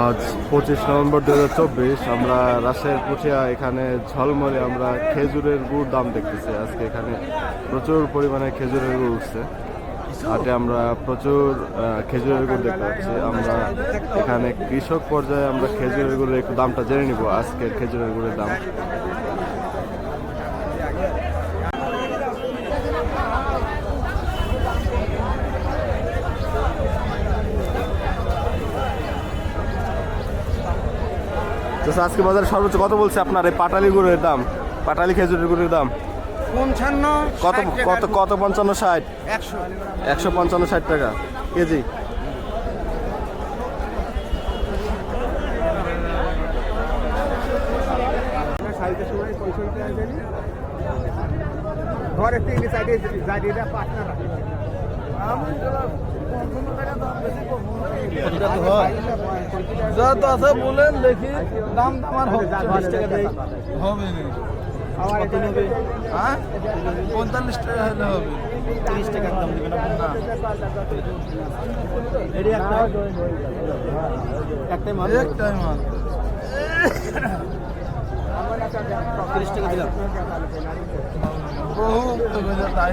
আজ পঁচিশ নভেম্বর দু হাজার চব্বিশ, আমরা রাজশাহীর পুঠিয়া, এখানে ঝলমলে আমরা খেজুরের গুড় দাম দেখতেছি। আজকে এখানে প্রচুর পরিমাণে খেজুরের গুড় উঠছে। হাটে আমরা প্রচুর খেজুরের গুড় দেখতে পাচ্ছি। আমরা এখানে কৃষক পর্যায়ে আমরা খেজুরের গুড়ের একটু দামটা জেনে নিব, আজকের খেজুরের গুড়ের দাম। আজকে বাজারে সর্বোচ্চ কত বলছে আপনার? এই পাটালি গুড়ের দাম। পাটালি খেজুরের গুড়ের দাম। পঞ্চান্ন কত কত কত পঞ্চান্ন ষাট? একশো। একশো পঞ্চান্ন ষাট টাকা। কেজি? ঘরে তিন সাইডে জারিরা পার্টনার যা তো আছে বলেন দেখি। দাম আমার হবে। চল্লিশ টাকা দেই হবে হ্যাঁ? পঁয়তাল্লিশ টাকা হলে হবে। তিরিশ টাকা দাম দেবে না। একটাই মাল। একটাই মাল। তিরিশ টাকা দিলাম। বহু তাই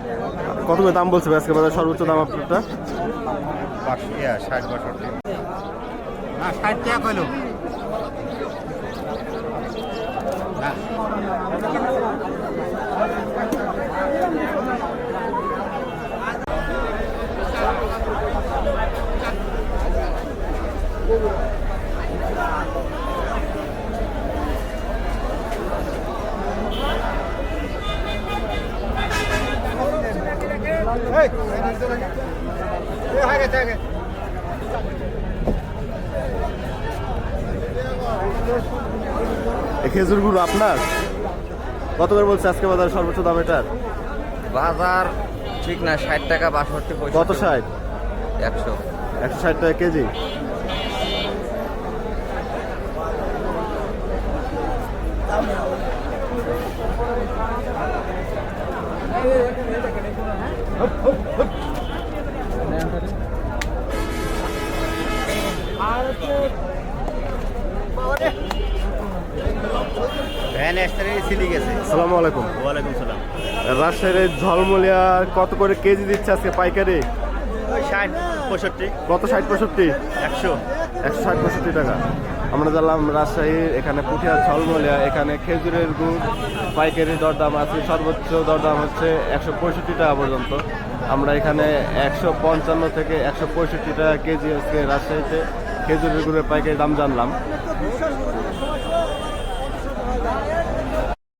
কত করে দাম বলছে আজকে বাজার? সর্বোচ্চ দাম আপনারটা? ষাট বাষট্টি না ষাট টাকা কইলো। এই খেজুর গুড় আপনার? কত করে বলছে আজকে বাজার সর্বোচ্চ দাম এটার? বাজার ঠিক না ষাট টাকা বাষট্টি কত ষাট? একশো। একশো ষাট টাকা কেজি। আসসালামু আলাইকুম। ওয়ালাইকুম সালাম। রাজশাহীর এই ঝলমলিয়া কত করে কেজি দিচ্ছে আজকে পাইকারি? ষাট পঁয়ষট্টি। কত ষাট পঁয়ষট্টি? একশো। একশো ষাট পঁয়ষট্টি টাকা। আমরা জানলাম রাজশাহীর এখানে পুঠিয়া এখানে খেজুরের গুড় পাইকারি দরদাম আছে সর্বোচ্চ দরদাম হচ্ছে একশো পঁয়ষট্টি টাকা পর্যন্ত। আমরা এখানে একশো পঞ্চান্ন থেকে একশো পঁয়ষট্টি টাকা কেজি আজকে রাজশাহীতে খেজুরের গুড়ের পাইকারি দাম জানলাম।